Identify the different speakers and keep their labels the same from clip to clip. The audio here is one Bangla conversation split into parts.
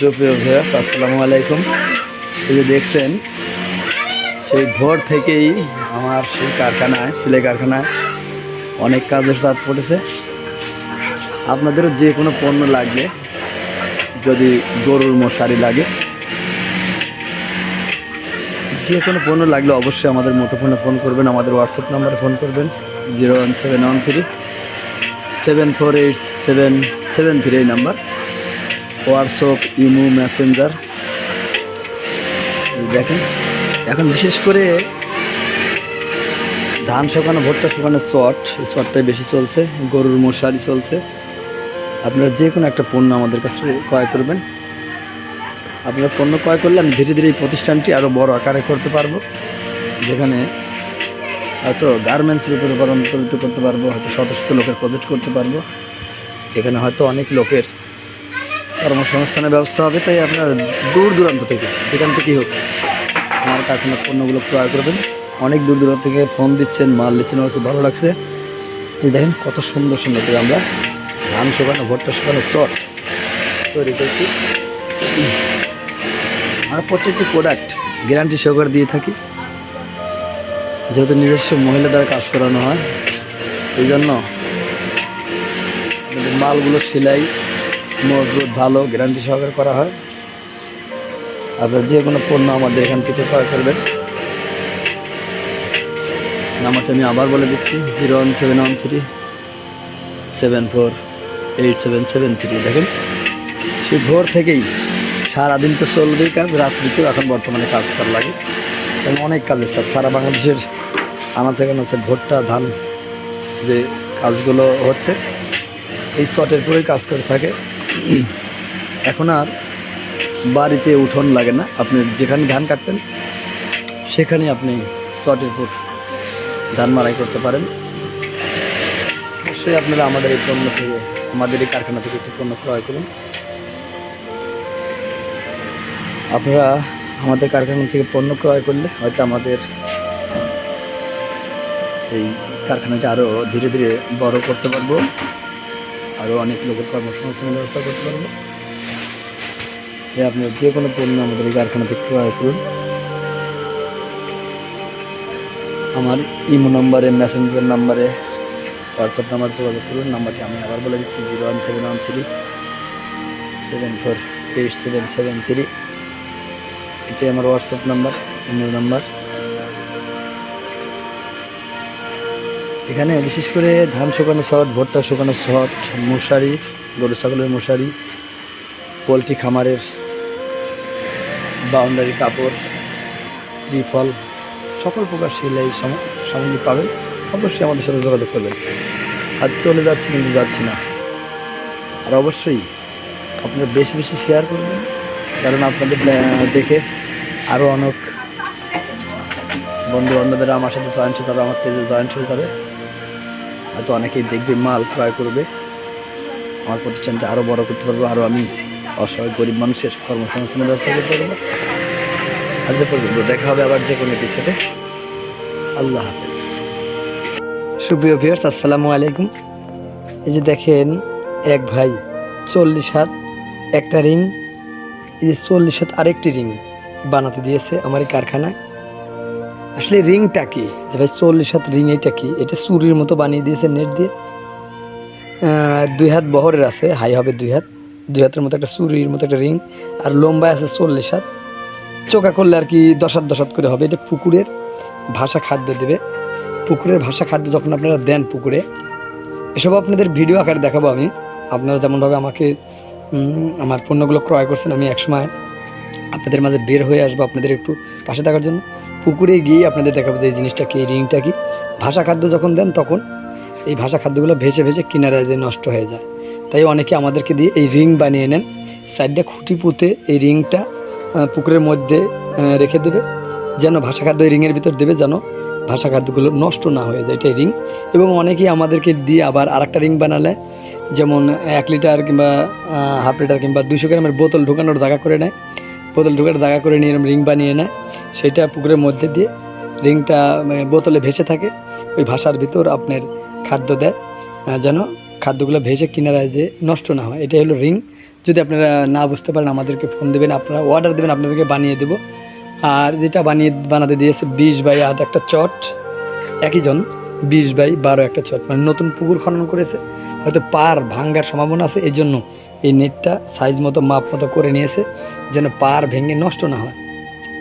Speaker 1: সুপ্রিয় ভিউয়ার্স আসসালামু আলাইকুম। এই যে দেখছেন, সেই ভোর থেকেই আমার সেই কারখানায়, সেলাই কারখানায় অনেক কাজের চাপ পড়েছে। আপনাদেরও যে কোনো পণ্য লাগবে, যদি গরুর মশারি লাগে, যে কোনো পণ্য লাগলে অবশ্যই আমাদের মুঠোফোনে ফোন করবেন, আমাদের হোয়াটসঅ্যাপ নাম্বারে ফোন করবেন, zero one seven one three seven four eight seven seven three এই নাম্বার। WhatsApp, imo, messenger. দেখেন, এখন বিশেষ করে ধান শুকানো, ভুট্টা শুকানো চট, এই চটটাই বেশি চলছে, গরুর মশারি চলছে। আপনারা যে কোনো একটা পণ্য আমাদের কাছে ক্রয় করবেন। আপনারা পণ্য ক্রয় করলে আমি ধীরে ধীরে এই প্রতিষ্ঠানটি আরও বড় আকারে করতে পারব, যেখানে হয়তো গার্মেন্টসের উপরে রূপান্তরিত করতে পারব, হয়তো শত শত লোকের প্রজেক্ট করতে পারব, যেখানে হয়তো অনেক লোকের কর্মসংস্থানের ব্যবস্থা হবে, তাই আপনার দূর দূরান্ত থেকে, যেখান থেকেই হোক, আমার কারখানার পণ্যগুলো ক্রয় করবেন। অনেক দূর দূরান্ত থেকে ফোন দিচ্ছেন, মাল দিচ্ছেন, আমার খুব ভালো লাগছে। এই দেখেন, কত সুন্দর সুন্দর করে আমরা ধান শুকানো, ভুট্টা শুকানো চট তৈরি করছি। আমরা প্রত্যেকটি প্রোডাক্ট গ্যারান্টি সহকারে দিয়ে থাকি। যেহেতু নিজস্ব মহিলা দ্বারা কাজ করানো হয়, এই জন্য মালগুলো সেলাই মজবুত, ভালো গ্যারান্টি সহকারে করা হয়। আপনার যে কোনো পণ্য আমাদের এখান থেকে ক্রয় করবেন। নাম্বারটা আমি আবার বলে দিচ্ছি, zero one seven one three seven four eight seven seven three. দেখেন সে ভোর থেকেই সারাদিন তো চলবেই কাজ, রাত্রিতেও এখন বর্তমানে কাজ করা লাগে। এবং অনেক কাজের কাজ সারা বাংলাদেশের আনাচে কানাচে ভুট্টা, ধান যে কাজগুলো হচ্ছে, এই চটের পরেই কাজ করে থাকে। এখন আর বাড়িতে উঠোন লাগে না। আপনি যেখানে ধান কাটবেন, সেখানে আপনি চটের পর ধান মারাই করতে পারেন। অবশ্যই আপনারা আমাদের এই পণ্য থেকে, আমাদের এই কারখানা থেকে একটি পণ্য ক্রয় করুন। আপনারা আমাদের কারখানা থেকে পণ্য ক্রয় করলে হয়তো আমাদের এই কারখানাটা আরও ধীরে ধীরে বড় করতে পারব। আরও অনেক লোকের কর্মসংস্থানের ব্যবস্থা করতে পারব। আপনি যে কোনো পণ্য আমাদের এই কারখানা থেকে ক্রয় করুন। আমার ইমো নম্বরে, মেসেঞ্জার নাম্বারে, হোয়াটসঅ্যাপ নাম্বার যোগাযোগ করুন। নাম্বারটি আমি আবার বলে দিচ্ছি, zero one seven one three seven four eight seven seven three. এটাই আমার হোয়াটসঅ্যাপ নাম্বার ইমেল নাম্বার। এখানে বিশেষ করে ধান শুকানো শট ভুট্টা শুকানো শট মশারি, গরু, ছাগলের মশারি, পোলট্রি খামারের বাউন্ডারি, কাপড়, ত্রিফল, সকল প্রকার সেলাই সাম- সামগ্রী পাবেন। অবশ্যই আমাদের সাথে যোগাযোগ করবেন। আজ চলে যাচ্ছি কিন্তু যাচ্ছি না। আর অবশ্যই আপনারা বেশি বেশি শেয়ার করবেন, কারণ আপনাদের দেখে আরও অনেক বন্ধু বান্ধবেরা আমার সাথে জয়েন্ট হতে হবে আমার পেজে জয়েন্ট হতে হবে হয়তো অনেকেই দেখবে, মাল ক্রয় করবে। আমার প্রতিষ্ঠানটা আরও বড় করতে পারব আরও আমি অসহায়, গরিব মানুষের কর্মসংস্থানের ব্যবস্থা করতে পারব। আজ এ পর্যন্ত দেখা হবে আবার যে কোনো এপিসোডে। আল্লাহ হাফেজ। সুপ্রিয় ভিউয়ার্স, আসসালামু আলাইকুম। এই যে দেখেন, এক ভাই চল্লিশ হাত, একটা রিং। এই যে চল্লিশ হাত আরেকটি রিং বানাতে দিয়েছে আমার এই কারখানায়। আসলে রিংটা কি? যে ভাই চল্লিশ হাত রিং, এটা কি? এটা চুরির মতো বানিয়ে দিয়েছে নেট দিয়ে। দুই হাত বহরের আছে, হাই হবে দুই হাত। দুই হাতের মতো একটা চুরির মতো একটা রিং। আর লম্বায় আছে চল্লিশ হাত। চোকা করলে আর কি দশাত দশাত করে হবে। এটা পুকুরের ভাষা খাদ্য দেবে। পুকুরের ভাষা খাদ্য যখন আপনারা দেন পুকুরে, এসব আপনাদের ভিডিও আকারে দেখাবো আমি। আপনারা যেমনভাবে আমাকে আমার পণ্যগুলো ক্রয় করছেন, আমি একসময় আপনাদের মাঝে বের হয়ে আসব আপনাদের একটু পাশে থাকার জন্য। পুকুরে গিয়ে আপনাদের দেখাবো যে এই জিনিসটা কি, এই রিংটা কি। ভাষা খাদ্য যখন দেন তখন এই ভাষা খাদ্যগুলো ভেসে ভেসে কিনারায় যে নষ্ট হয়ে যায়। তাই অনেকে আমাদেরকে দিয়ে এই রিং বানিয়ে নেন। সাইডটা খুঁটি পুঁতে এই রিংটা পুকুরের মধ্যে রেখে দেবে। যেন ভাষা খাদ্য এই রিংয়ের ভিতর দেবে, যেন ভাষা খাদ্যগুলো নষ্ট না হয়ে যায়। এটাই রিং। এবং অনেকেই আমাদেরকে দিয়ে আবার আরেকটা রিং বানালে, যেমন এক লিটার কিংবা হাফ লিটার কিংবা দুশো গ্রামের বোতল ঢোকানোর জায়গা করে নেয়। বোতল ঢোকার জায়গা করে নিয়ে রিং বানিয়ে নেয়। সেটা পুকুরের মধ্যে দিয়ে রিংটা বোতলে ভেসে থাকে। ওই ভাষার ভিতর আপনার খাদ্য দেয় যেন খাদ্যগুলো ভেসে কিনারায় যে নষ্ট না হয়। এটাই হলো রিং।
Speaker 2: যদি আপনারা না বুঝতে পারেন, আমাদেরকে ফোন দেবেন, আপনারা অর্ডার দেবেন, আপনাদেরকে বানিয়ে দেবো। আর যেটা বানিয়ে, বানাতে দিয়েছে বিশ বাই আট একটা চট, একই জন, বিশ বাই বারো একটা চট। মানে নতুন পুকুর খনন করেছে। হয়তো পার ভাঙ্গার সম্ভাবনা আছে এই জন্য এই নেটটা সাইজ মতো মাপ মতো করে নিয়েছে যেন পার ভেঙে নষ্ট না হয়।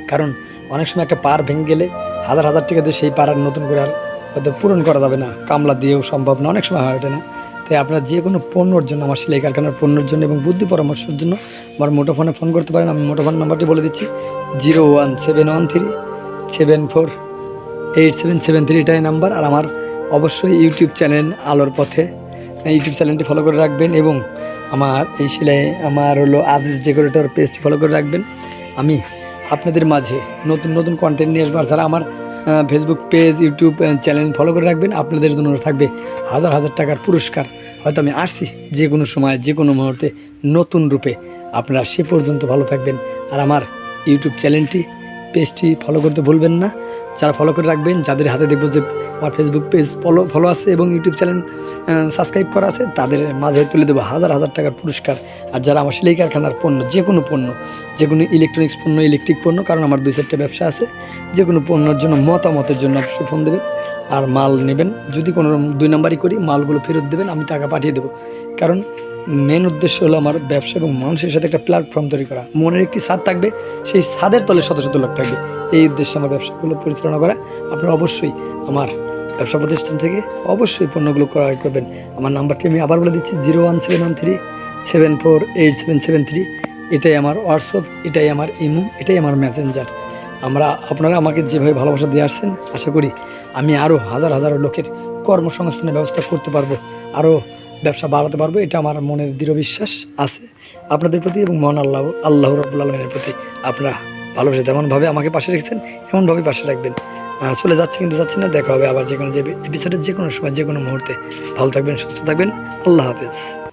Speaker 2: কারণ অনেক সময় একটা পার ভেঙে গেলে হাজার হাজার টাকা দিয়ে সেই পাড়ার নতুন করে আর হয়তো পূরণ করা যাবে না। কামলা দিয়েও সম্ভব না, অনেক সময় হয় ওঠে না। তাই আপনার যে কোনো পণ্যর জন্য, আমার সেলাই কারখানার পণ্যর জন্য এবং বুদ্ধি পরামর্শের জন্য আমার মোটোফোনে ফোন করতে পারেন। আমি মোটোফোন নাম্বারটি বলে দিচ্ছি zero one seven one three seven four eight seven seven three এটাই নাম্বার আর আমার অবশ্যই ইউটিউব চ্যানেল আলোর পথে। ইউটিউব চ্যানেলটি ফলো করে রাখবেন এবং আমার এই সেলাই আমার হলো আজিজ ডেকোরেটর পেজটি ফলো করে রাখবেন। আমি আপনাদের মাঝে নতুন নতুন কন্টেন্ট নিয়ে আসব। আর আমার Facebook page YouTube channel follow করে রাখবেন, আপনাদের জন্য থাকবে হাজার হাজার টাকার পুরস্কার। হয়তো আমি আসছি যে কোনো সময়, যে কোনো মুহূর্তে নতুন রূপে। আপনারা সে পর্যন্ত ভালো থাকবেন। আর আমার ইউটিউব চ্যানেলটি পেজটি ফলো করতে ভুলবেন না। যারা ফলো করে রাখবেন, যাদের হাতে দেখব যে আমার ফেসবুক পেজ ফলো ফলো আছে এবং ইউটিউব চ্যানেল সাবস্ক্রাইব করা আছে, তাদের মাঝে তুলে দেবো হাজার হাজার টাকার পুরস্কার। আর যারা আমার সেলাই কারখানার পণ্য, যে কোনো পণ্য, যে কোনো ইলেকট্রনিক্স পণ্য ইলেকট্রিক পণ্য, কারণ আমার দুই চারটে ব্যবসা আছে, যে কোনো পণ্যর জন্য, মতামতের জন্য অবশ্যই ফোন দেবেন আর মাল নেবেন। যদি কোনো দুই নাম্বারই করি, মালগুলো ফেরত দেবেন, আমি টাকা পাঠিয়ে দেবো। কারণ মেন উদ্দেশ্য হলো আমার ব্যবসা এবং মানুষের সাথে একটা প্ল্যাটফর্ম তৈরি করা। মনের একটি ছাদ থাকবে, সেই ছাদের তলে শত শত লোক থাকবে। এই উদ্দেশ্যে আমার ব্যবসাগুলো পরিচালনা করা। আপনারা অবশ্যই আমার ব্যবসা প্রতিষ্ঠান থেকে অবশ্যই পণ্যগুলো ক্রয় করবেন। আমার নাম্বারটি আমি আবার বলে দিচ্ছি, zero one seven one three seven four eight seven seven three. এটাই আমার হোয়াটসঅ্যাপ, এটাই আমার ইমো, এটাই আমার মেসেঞ্জার। আমরা, আপনারা আমাকে যেভাবে ভালোবাসা দিয়ে আসছেন, আশা করি আমি আরও হাজার হাজার লোকের কর্মসংস্থানের ব্যবস্থা করতে পারব। আরও ব্যবসা বাড়াতে পারব, এটা আমার মনের দৃঢ় বিশ্বাস আছে। আপনাদের প্রতি এবং মন আল্লাহ আল্লাহ রব্বুল আলমের প্রতি আপনারা ভালোবাসে যেমনভাবে আমাকে পাশে রেখেছেন, এমনভাবে পাশে রাখবেন। চলে যাচ্ছে কিন্তু যাচ্ছে না, দেখা হবে আবার যে কোনো যে এপিসোডের যে কোনো সময়, যে কোনো মুহূর্তে। ভালো থাকবেন, সুস্থ থাকবেন। আল্লাহ হাফেজ।